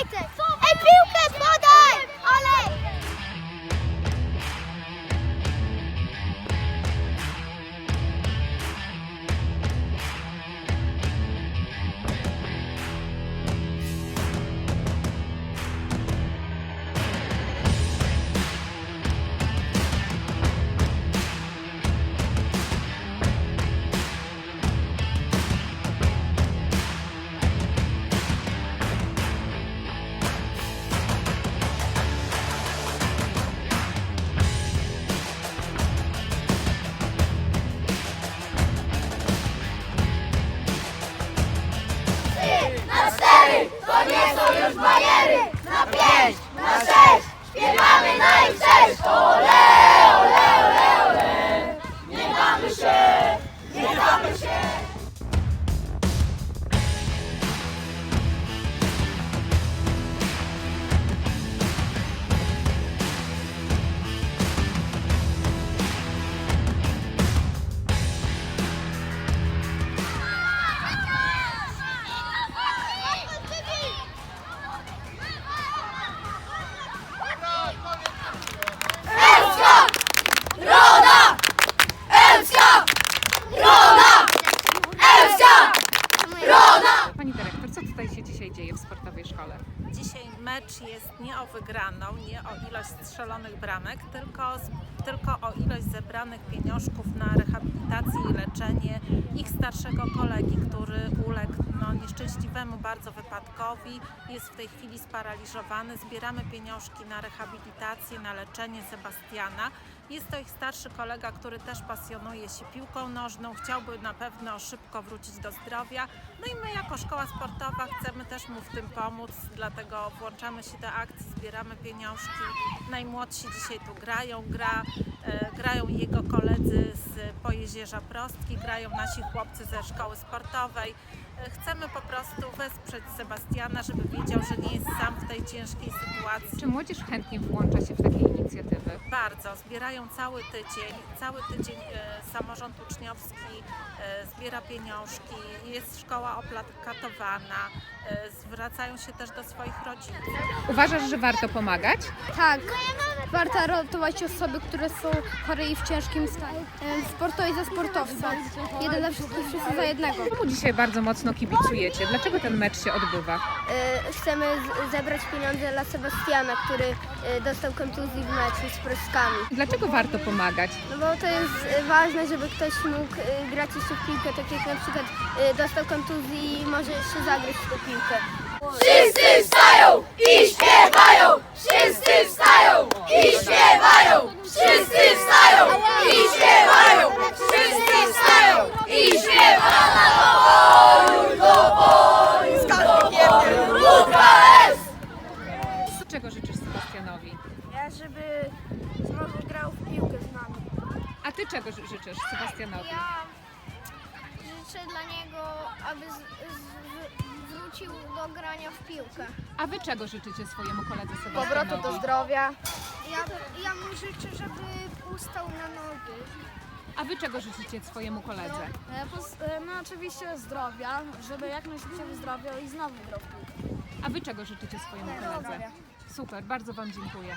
right there. To nie są już bariery! Na pięć! Na sześć! Śpiewamy na ich cześć! Ole, ole, dzisiaj dzieje w sportowej szkole? Dzisiaj mecz jest nie o wygraną, nie o ilość strzelonych bramek, tylko, tylko o ilość zebranych pieniążków na rehabilitację i leczenie ich starszego kolegi, który uległ no, nieszczęśliwemu bardzo wypadkowi, jest w tej chwili sparaliżowany. Zbieramy pieniążki na rehabilitację, na leczenie Sebastiana. Jest to ich starszy kolega, który też pasjonuje się piłką nożną, chciałby na pewno szybko wrócić do zdrowia. No i my jako szkoła sportowa chcemy też mu w tym pomóc, dlatego włączamy się do akcji, zbieramy pieniążki. Najmłodsi dzisiaj tu grają, gra, e, grają jego koledzy z Pojezierza Prostki, grają nasi chłopcy ze szkoły sportowej. E, Chcemy po prostu wesprzeć Sebastiana, żeby wiedział, że nie jest sam w tej ciężkiej sytuacji. Czy młodzież chętnie włącza się w takie inicjatywy? Bardzo, zbierają cały tydzień. Cały tydzień e, samorząd uczniowski e, zbiera pieniążki, jest szkoła oplakatowana, e, zwracają się też do swoich rodziców. Uważasz, że warto pomagać? Tak, warto ratować osoby, które są chore i w ciężkim stanie. Em, Sportowi za sportowca. Jeden za wszystkich, wszyscy za jednego. Czemu dzisiaj bardzo mocno kibicujecie? Dlaczego ten mecz się odbywa? E, Chcemy zebrać pieniądze dla Sebastiana, który e, dostał kontuzji w meczu z Proskami. Dlaczego warto pomagać? No bo to jest e, ważne, żeby ktoś mógł grać jeszcze w piłkę, tak jak na przykład dostał kontuzji i może jeszcze zagrać w tę piłkę. Wszyscy wstają i śpiewają! Wszyscy wstają i śpiewają! Wszyscy wstają i śpiewają! Wszyscy wstają i śpiewają! Do boju, do boju! UKS! Czego życzysz Sebastianowi? Ja, żeby znowu grał w piłkę z nami. A ty czego ży- życzysz Sebastianowi? Ja życzę dla niego, aby z, z, wrócił do grania w piłkę. A wy czego życzycie swojemu koledze Sebastianowi? Powrotu do zdrowia. Ja, ja mu życzę, żeby ustał na nogi. A wy czego życzycie swojemu koledze? No oczywiście zdrowia, żeby jak najszybciej wyzdrowiał i znowu grał w piłkę. A wy czego życzycie swojemu koledze? Super, bardzo wam dziękuję.